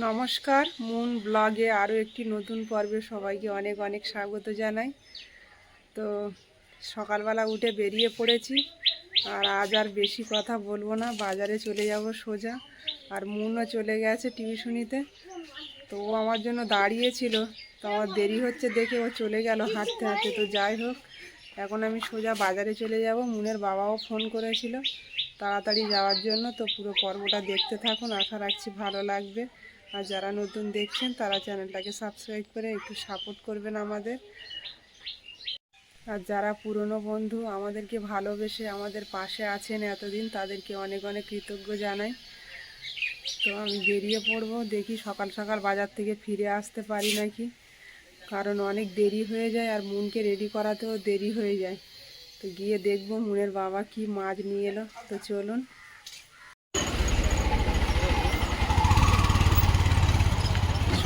নমস্কার, মুন ব্লগে আরও একটি নতুন পর্বে সবাইকে অনেক অনেক স্বাগত জানাই। তো সকালবেলা উঠে বেরিয়ে পড়েছি, আর আজ আর বেশি কথা বলব না, বাজারে চলে যাব সোজা। আর মুনও চলে গেছে টিউশনিতে, তো ও আমার জন্য দাঁড়িয়েছিল, তো আমার দেরি হচ্ছে দেখে ও চলে গেল হাঁটতে হাঁটতে। তো যাই হোক, এখন আমি সোজা বাজারে চলে যাব। মুনের বাবাও ফোন করেছিল তাড়াতাড়ি যাওয়ার জন্য, তো পুরো পর্বটা দেখতে থাকুন, আশা রাখছি ভালো লাগবে। আর যারা নতুন দেখছেন, তারা চ্যানেলটাকে সাবস্ক্রাইব করে একটু সাপোর্ট করবেন আমাদের। আর যারা পুরনো বন্ধু, আমাদেরকে ভালোবেসে আমাদের পাশে আছেন এতদিন, তাদেরকে অনেক অনেক কৃতজ্ঞ জানাই। তো আমি বেরিয়ে পড়ব, দেখি সকাল সকাল বাজার থেকে ফিরে আসতে পারি নাকি। কারণ অনেক দেরি হয়ে যায় আর মুনকে রেডি করাতেও দেরি হয়ে যায়। তো গিয়ে দেখব মুনের বাবা কি মাছ নিয়ে এলো। তো চলুন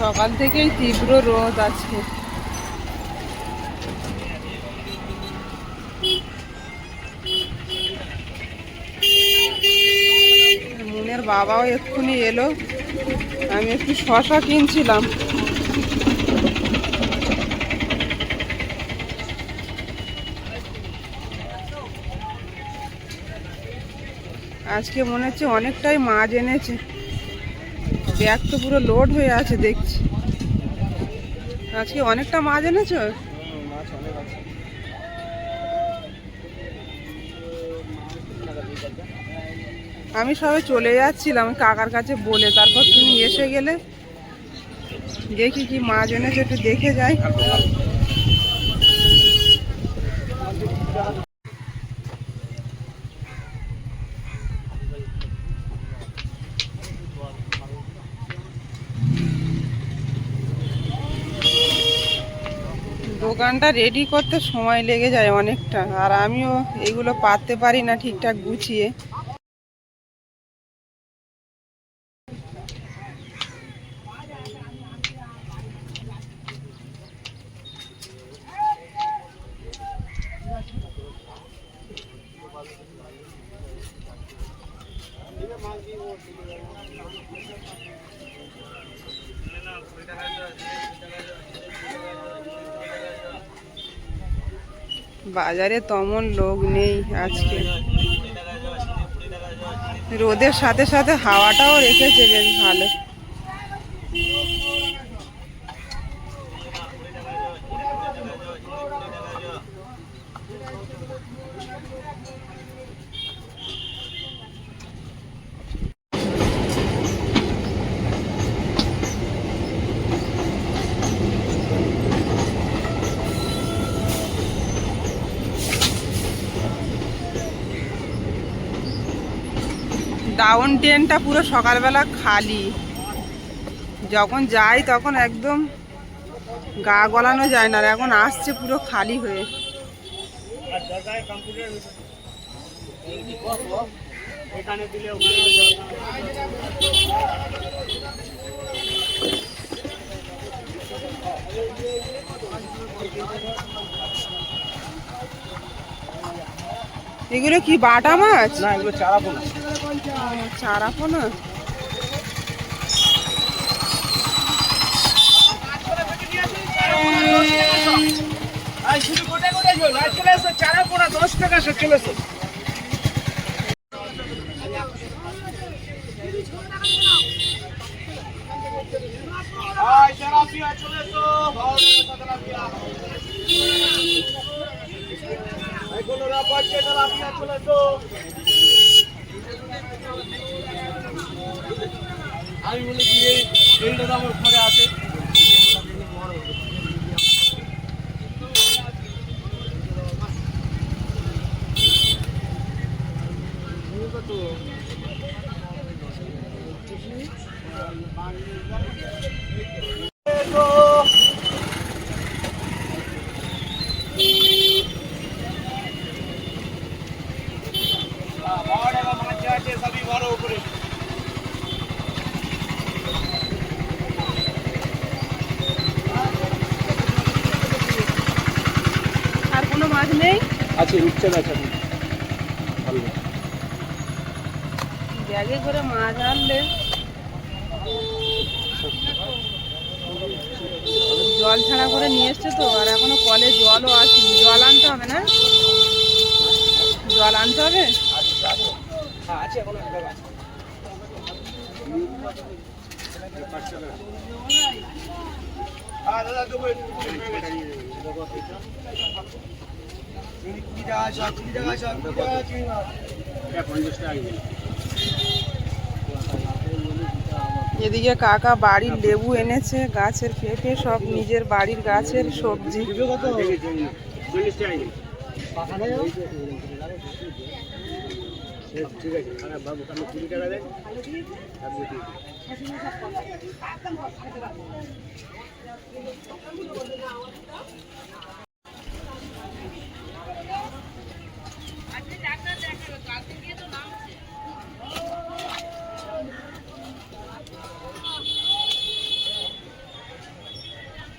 সকাল থেকেই তীব্র রোদ আছে মুনের বাবাও এক্ষুনি এলো। আমি একটু শশা কিনছিলাম। আজকে মনে হচ্ছে অনেকটাই মাছ এনেছে। ব্যাগ তো পুরো লোড হয়ে আছে, দেখছি। আজকে অনেকটা মাছ এনেছো? আমি সবে চলে যাচ্ছিলাম, কাকার কাছে বলে, তারপর তুমি এসে গেলে। দেখি কি মাছ এনেছো, একটু দেখে যাই। দোকানটা রেডি করতে সময় লেগে যায় অনেকটা। আর আমিও এগুলো পারতে পারি না ঠিকঠাক গুছিয়ে। বাজারে তেমন লোক নেই আজকে। রোদের সাথে সাথে হাওয়াটাও রেখেছে বেশ ভালো। ডাউন ট্রেনটা পুরো সকালবেলা খালি। যখন যাই তখন একদম গা গলানো যায় না এখন আসছে পুরো খালি হয়ে। এগুলো কি বাটা মাছ? না, এগুলো চারা পোনা। চারা আর চলে এসো চারা পোনা দশ টাকা চলে এসো। আয় তেলাপিয়া চলে এসো, ভালো এই কোনোরা পাচ্ছে তেলাপিয়া চলে এসো আমি বলি কি এইটা তো আমার ঘরে আছে। सभी মাছ নেই। আছে রূপচাঁদ আছে ভালো। ব্যাগে করে মাছ আনলে। জল ছাড়া করে নিয়ে এসছে তো আর এখনও কলে জলও আসেনি। জল আনতে হবে না? জল আনতে হবে? হ্যাঁ আছে এখন আছে হ্যাঁ দাদা এদিকে কাকা বাড়ির লেবু এনেছে গাছের পেঁপে সব নিজের বাড়ির গাছের সবজি আপনি দিয়ে দিন।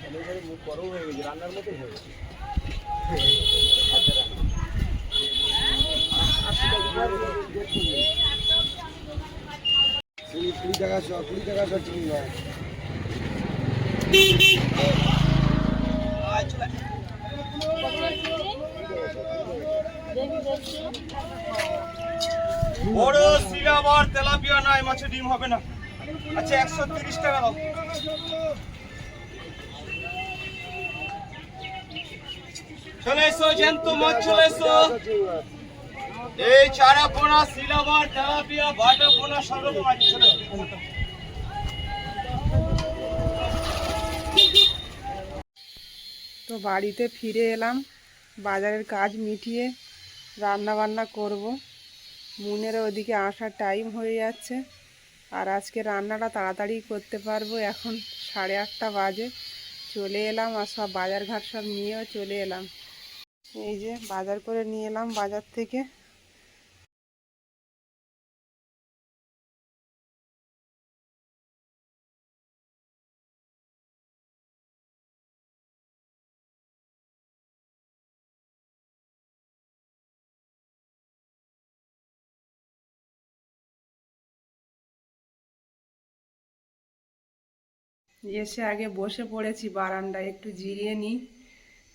এবারে মুখ বড় হয়ে গেছে রান্নার মতন হয়ে গেছে কুড়ি টাকা শ কুড়ি টাকা শ চিনি হয় বড় সিলাবার তেলাপিয়া নাই মাছে ডিম হবে না। আচ্ছা একশো তিরিশ টাকা দাও। তো বাড়িতে ফিরে এলাম, বাজারের কাজ মিটিয়ে রান্না বান্না করব। মুনের ওদিকে আসার টাইম হয়ে যাচ্ছে, আর আজকে রান্নাটা তাড়াতাড়ি করতে পারব। এখন সাড়ে আটটা বাজে, চলে এলাম আর সব বাজার ঘাট সব নিয়েও চলে এলাম। এই যে বাজার করে নিয়ে এলাম বাজার থেকে। এসে আগে বসে পড়েছি বারান্দায়, একটু জিরিয়ে নিই।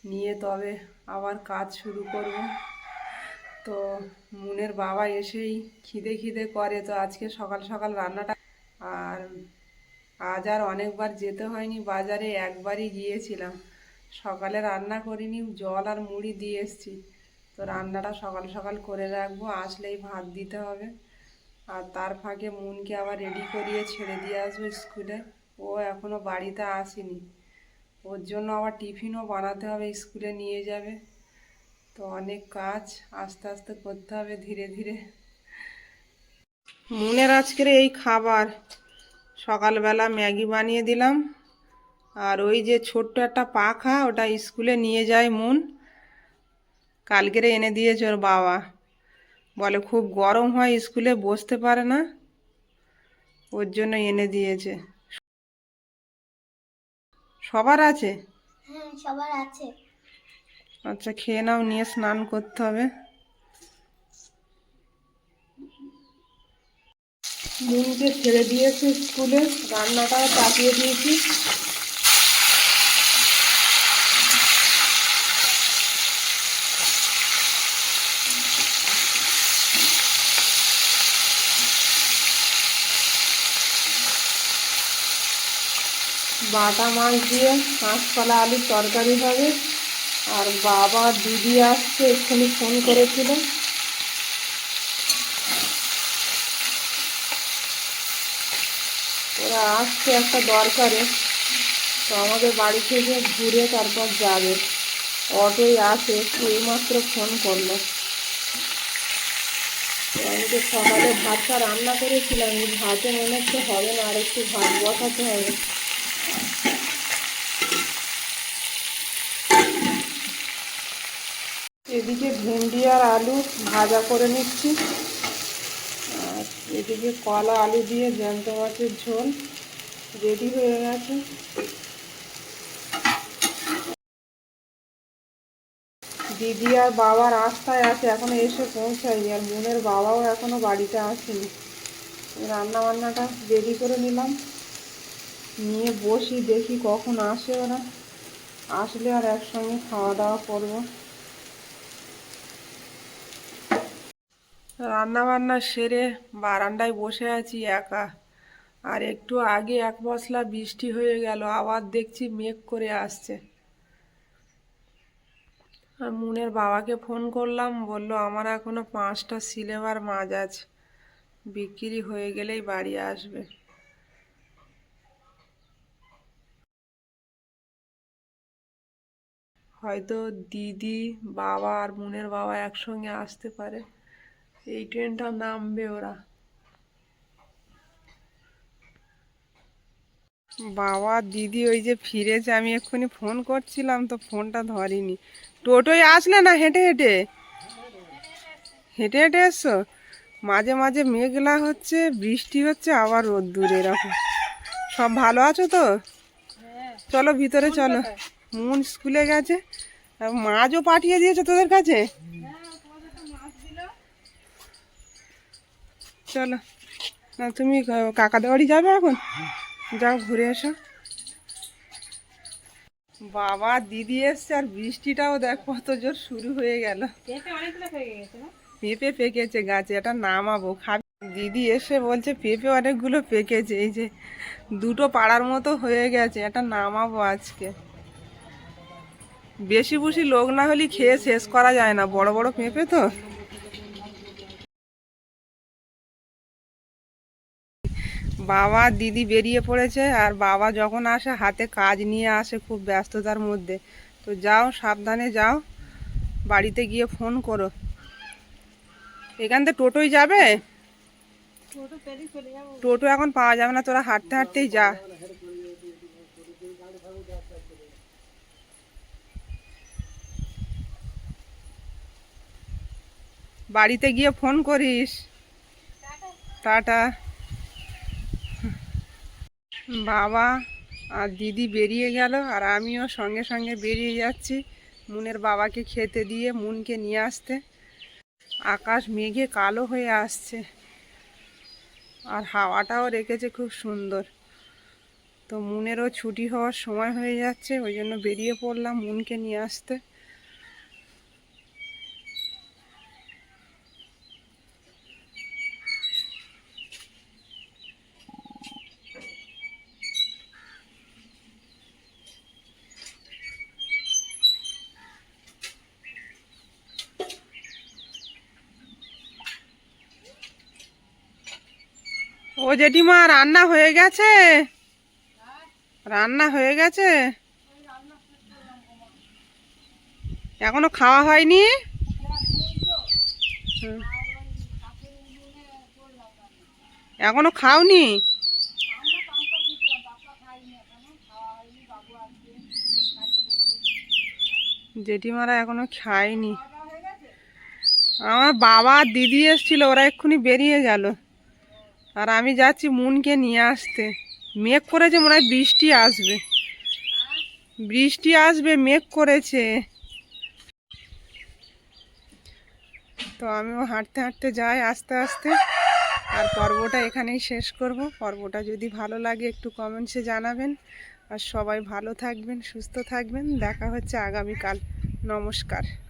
নিয়ে তবে আবার কাজ শুরু করব। তো মুনের বাবা এসেই খিদে খিদে করে। তো আজকে সকাল সকাল রান্নাটা আর আজ আর অনেকবার যেতে হয়নি। বাজারে একবারই গিয়েছিলাম। সকালে রান্না করিনি, জল আর মুড়ি দিয়ে এসছি। তো রান্নাটা সকাল সকাল করে রাখব, আসলেই ভাত দিতে হবে। আর তার ফাঁকে মুনকে আবার রেডি করিয়ে ছেড়ে দিয়ে আসব স্কুলে। ও এখনও বাড়িতে আসেনি। ওর জন্য আবার টিফিনও বানাতে হবে, স্কুলে নিয়ে যাবে। তো অনেক কাজ, আস্তে আস্তে করতে হবে ধীরে ধীরে। মনের আজকের এই খাবার, সকালবেলা ম্যাগি বানিয়ে দিলাম। আর ওই যে ছোট্ট একটা পাখা, ওটা স্কুলে নিয়ে যায় মন। কালকেরে এনে দিয়েছে ওর বাবা। বলে খুব গরম হয়, স্কুলে বসতে পারে না। ওর জন্য এনে দিয়েছে। সবার আছে? হ্যাঁ সবার আছে। আচ্ছা খেয়ে নাও নিয়ে স্নান করতে হবে। মুনকে ছেড়ে দিয়েছি স্কুলে রান্নাটাও চাপিয়ে দিয়েছি। বাটা মাছ দিয়ে কাঁচকলা আলুর তরকারি হবে। আর বাবা দিদি আসছে এক্ষুনি ফোন করেছিল ওরা আসছে একটা দরকারে। তো আমাদের বাড়ি থেকে ঘুরে তারপর যাবে। অটোই আসে এইমাত্র ফোন করল। আমি তো সকালে ভাতটা রান্না করেছিলাম ভাতে মনে হচ্ছে হবে না, আর একটু ভাত বসাতে হবে। এদিকে ভেন্ডি আর আলু ভাজা করে নিচ্ছি। আর এদিকে কলা, আলু দিয়ে জ্যান্ত মাছের ঝোল রেডি হয়ে গেছে। দিদি আর বাবার রাস্তায় আছে, এখনও এসে পৌঁছায়নি আর বোনের বাবাও এখনও বাড়িতে আসেনি। রান্না বান্নাটা রেডি করে নিলাম। নিয়ে বসি, দেখি কখন আসে ওরা। আসলে আর একসঙ্গে খাওয়া দাওয়া করব। রান্না বান্না সেরে বারান্দায় বসে আছি একা। আর একটু আগে এক মশলা বৃষ্টি হয়ে গেল, আবার দেখছি মেঘ করে আসছে। আর মুনের বাবাকে ফোন করলাম, বলল, আমার এখনও পাঁচটা সিলেবার মাছ আছে, বিক্রি হয়ে গেলেই বাড়ি আসবে। হয়তো দিদি, বাবা আর মুনের বাবা একসঙ্গে আসতে পারে। এই ট্রেনটা নামবে ওরা বাবা দিদি ওই যে ফিরেছে আমি এক্ষুনি ফোন করছিলাম তো ফোনটা ধরিনি। টোটোয় আসলে না হেঁটে হেঁটে? হেঁটে হেঁটে এসছো? মাঝে মাঝে মেঘলা হচ্ছে বৃষ্টি হচ্ছে আবার রোদ্দুর এরকম। সব ভালো আছো তো? চলো ভিতরে চলো। মুন স্কুলে গেছে। মাছও পাঠিয়ে দিয়েছে তোদের কাছে? চলো। না তুমি কাকাদের বাড়ি যাবে এখন? যাও ঘুরে এসো। বাবা দিদি এসছে আর বৃষ্টিটাও দেখ কত জোর শুরু হয়ে গেল। পেঁপে পেকেছে গাছে এটা নামাবো। খাবি? দিদি এসে বলছে পেঁপে অনেকগুলো পেকেছে এই যে দুটো পাড়ার মতো হয়ে গেছে এটা নামাবো আজকে। বেশি বুশি লোক না হলে খেয়ে শেষ করা যায় না বড় বড় পেঁপে তো। বাবা দিদি বেরিয়ে পড়েছে আর বাবা যখন আসে হাতে কাজ নিয়ে আসে খুব ব্যস্ততার মধ্যে। তো যাও সাবধানে যাও। বাড়িতে গিয়ে ফোন করো। এখান থেকে টোটোই যাবে? টোটো এখন পাওয়া যাবে না তোরা হাঁটতে হাঁটতেই যা। বাড়িতে গিয়ে ফোন করিস। টাটা। বাবা আর দিদি বেরিয়ে গেল আর আমিও সঙ্গে সঙ্গে বেরিয়ে যাচ্ছি মুনের বাবাকে খেতে দিয়ে মুনকে নিয়ে আসতে। আকাশ মেঘে কালো হয়ে আসছে আর হাওয়াটাও রেখেছে খুব সুন্দর। তো মুনেরও ছুটি হওয়ার সময় হয়ে যাচ্ছে, ওই জন্য বেরিয়ে পড়লাম মুনকে নিয়ে আসতে। ও জেঠিমা, রান্না হয়ে গেছে? রান্না হয়ে গেছে? এখনও খাওয়া হয়নি। এখনও খাওনি? জেঠিমারা এখনও খায়নি। আমার বাবা দিদি এসছিল, ওরা এক্ষুনি বেরিয়ে গেল। আর আমি যাচ্ছি মুনকে নিয়ে আসতে। মেঘ করেছে মনে হয় বৃষ্টি আসবে। বৃষ্টি আসবে, মেঘ করেছে। তো আমিও হাঁটতে হাঁটতে যাই আস্তে আস্তে। আর পর্বটা এখানেই শেষ করব। পর্বটা যদি ভালো লাগে একটু কমেন্টসে জানাবেন। আর সবাই ভালো থাকবেন, সুস্থ থাকবেন। দেখা হচ্ছে আগামীকাল। নমস্কার।